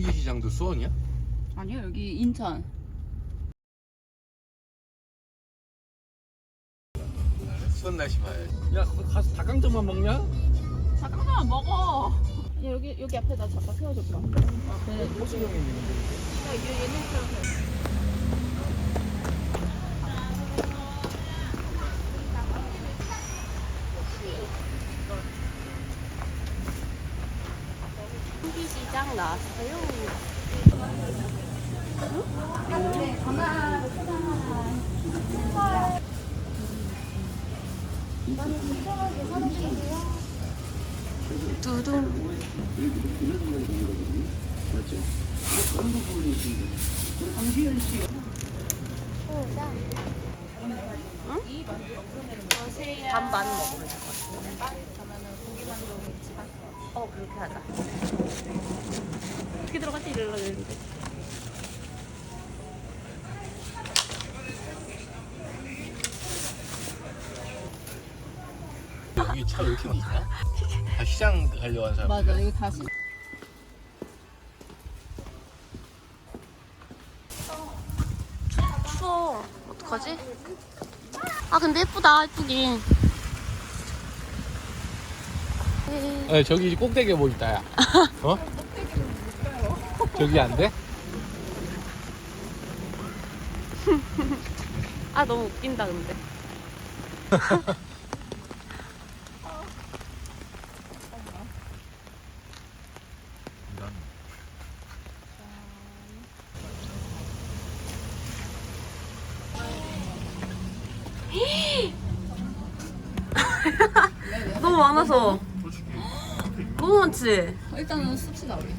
신기시장도 수원이야? 아니요 여기 인천. 수원 날씨 봐야지. 야 거기 가서 닭강정만 먹냐? 잠깐만 먹어. 야, 여기 여기 앞에다 잠깐 세워줘봐. 앞에 호수경이 있는데 야, 얘 얘네 반반 먹으면 될것 같은데. 어 그렇게 하자. 어떻게 들어갔지 이러려고 했는데. 여기 차 왜 이렇게 많냐? 다 시장 가려고 하는 사람. 맞아 이거 다시. 추워. 어떡하지? 아 근데 예쁘다 예쁘긴. 아, 저기 꼭대기에 뭐 있다, 야. 어? 저기 안 돼? 아 너무 웃긴다 근데. 너무 많아서. 너무 많지? 일단은 씁시다 우리.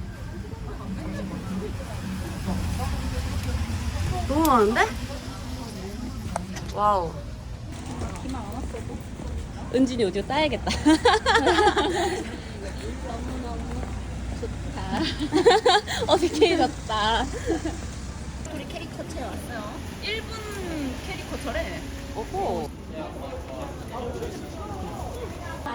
너무 많은데? 와우. 기만 안 왔어도. 은진이 오디오 따야겠다. 어색해졌다. 우리 캐리커처에 왔어요. 1분 캐리커처래. 오호.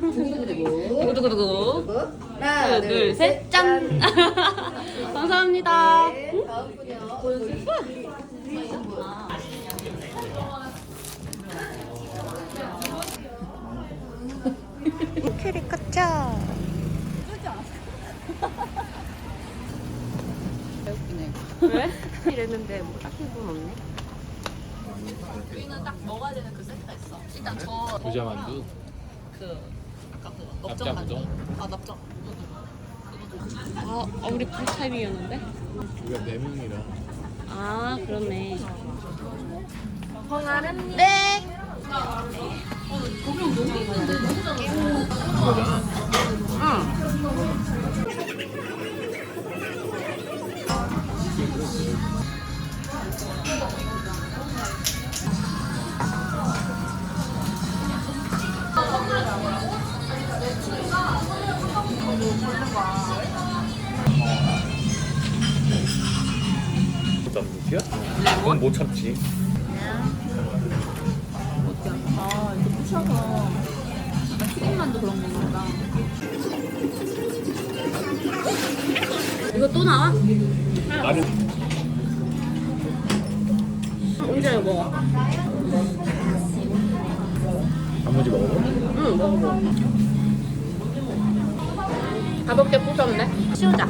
두구두구두구. 하나, 둘, 셋, 짠! 감사합니다. 캐리커처. 웃기네. 왜? 이랬는데 뭐 딱히 돈 없네. 여기는 딱 먹어야 되는 그 세트가 있어. 일단 저 부자만두. 그 납작 납작 우동? 아 납작. 아, 아, 우리 그 타임이었는데? 우리가 네 명이라. 아, 그렇네. 네. 짬 그건 못 참지 아 이거 부셔서 약간 튀김만두 그런 건가 보다. 이거 또 나와? 나는 언제 먹어? 단무지 먹어봐. 응, 먹어봐. 가볍게 부셨네. 치우자.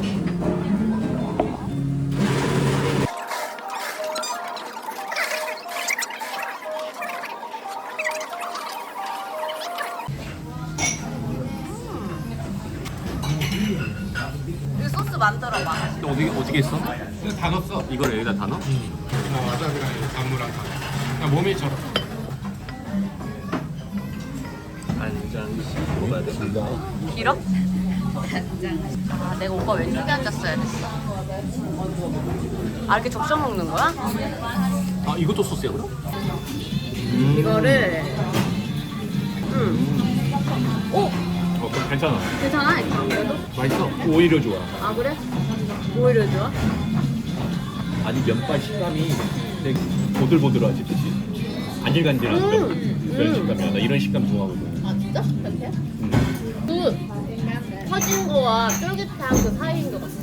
이 소스 만들어봐. 어떻게 어떻게 했어? 이거 다 넣었어. 이걸 여기다 다 넣어? 나 와사비랑 이 단무랑 다. 그냥 모밀처럼. 간장 먹어야 돼? 길어? 아, 내가 오빠 왼쪽에 앉았어야 됐어. 아, 이렇게 적셔 먹는 거야? 아 이것도 소스야 그럼? 이거를. 응. 어 괜찮아 괜찮아, 이거 안 그래도? 맛있어 오히려 좋아 아, 그래? 오히려 좋아? 아니 면발 식감이 되게 보들보들하지 그치? 간질간질한 음, 면, 음. 면 식감이야 나 이런 식감 좋아하거든 아 진짜? 변태야? 음. 그 터진 거와 쫄깃한 그 사이인 것 같아.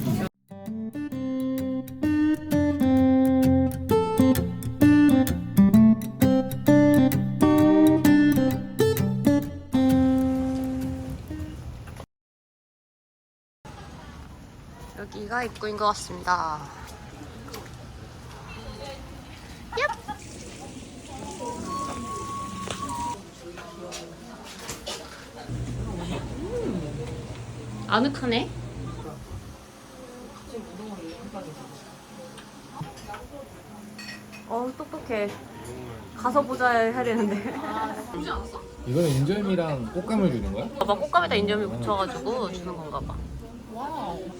여기가 입구인 것 같습니다. 얍! 아늑하네. 어 똑똑해. 가서 보자 해야 되는데. 이거는 인절미랑 꽃감을 주는 거야? 봐봐 꽃감에다 인절미 묻혀가지고 주는 건가 봐. 와우.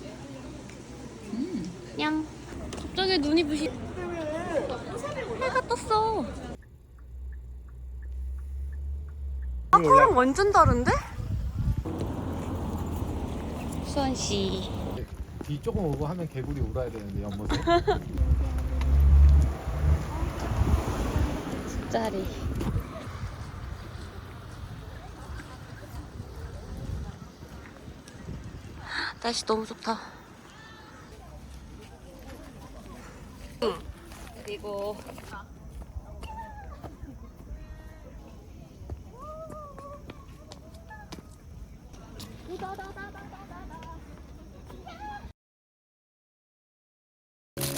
냥. 갑자기 눈이 부시. 해가 떴어. 아까랑 완전 다른데? 수원 씨. 뒤 조금 오고 하면 개구리 울어야 되는데 연못에. 짜리. 날씨 너무 좋다. 그리고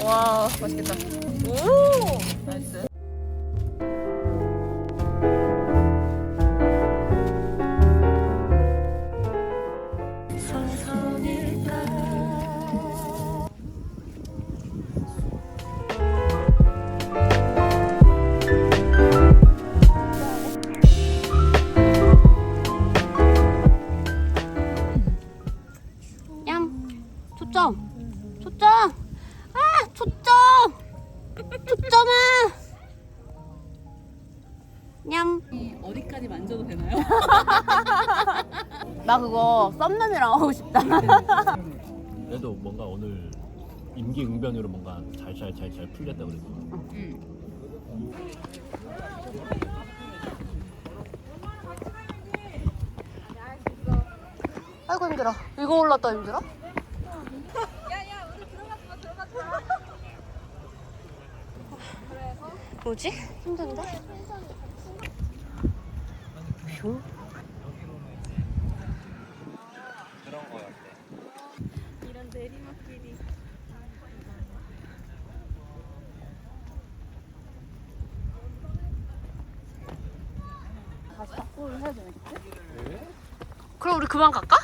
와 맛있겠다. 오 나이스. 어디까지 만져도 되나요? 나 그거 썸남이랑 하고 싶다 그래도 뭔가 오늘 임기응변으로 뭔가 잘 잘 잘 잘 풀렸다 그랬어 아이고 힘들어 이거 올랐다 힘들어? 뭐지? 힘든데? 휴. 이런 내리막길이. 다시 탁구를 해야 되겠지? 그럼 우리 그만 갈까?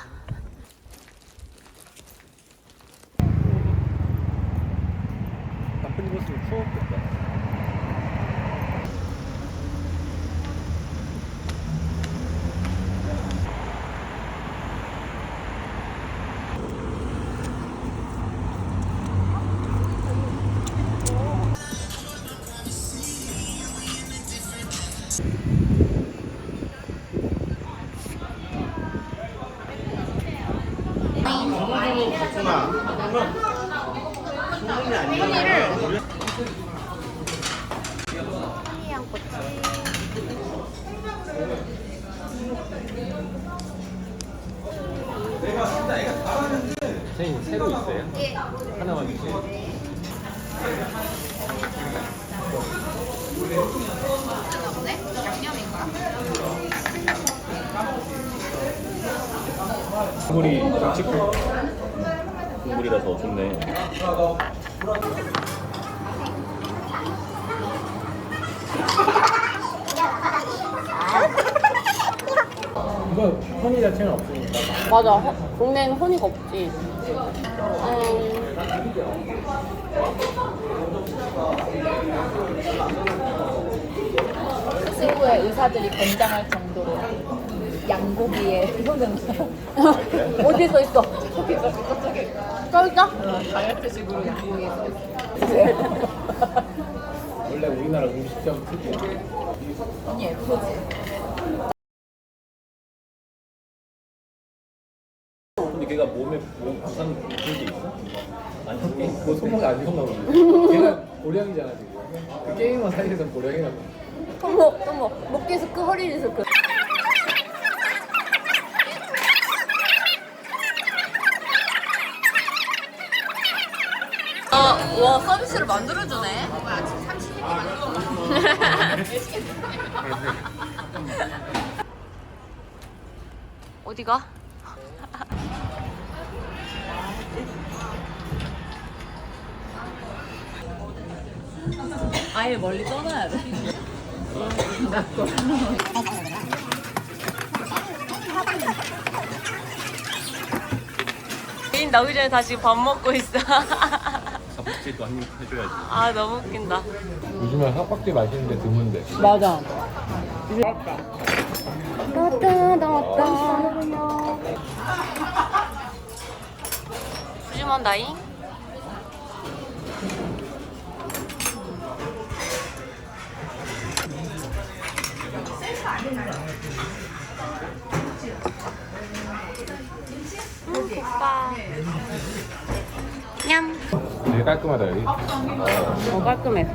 선생님 새로 있어요? 하나만 주세요. 국물이 굵직굵 국물이 라서 좋네. 이거 허니 자체는 없으니까. 맞아. 허- 동네에는 허니가 없지. 음, 세부의 의사들이 권장할 정도로 양고기에 희소냄새. 어디 써 있어? 저기 저기 저쪽에. 써 있어? 다이어트식으로 양고기에 써 있어. 원래 우리나라 음식점 특이야. 언니 예쁘지? 근데 걔가 몸에 뭐 부상 그런 게 있어? 아니 그게 뭐 손목이 안 좋나 보네. 걔가 고령이잖아 지금. 그 게이머 사이에서 고령이라고. 어머 어머 목계수 그 허리에서 그. 서비스를 만들어주네. 어디가? 아예 멀리 떠나야 돼. 개인 나오기 전에 다 지금 밥 먹고 있어. 사복제도 한입 해줘야지. 아 너무 웃긴다. 요즘에 핫박지 맛있는데 드문데. 맞아. 조심한 다잉. 음, 오빠. 냠. 되게 깔끔하다 여기. 어, 깔끔해.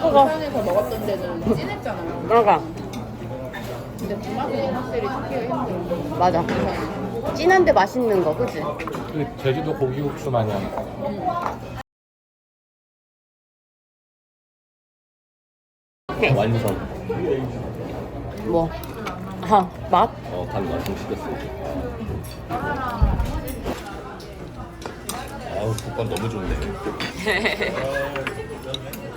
부산에서 먹었던 데는 진했잖아요. 그러니까. 근데 부산은 확실히 찾기가 힘들어. 맞아. 진한데 맛있는 거, 그치? 그 제주도 고기국수 마냥. 완성. 뭐. 아, 맛? 어, 간 완성 시켰어. 아우, 국밥 너무 좋은데.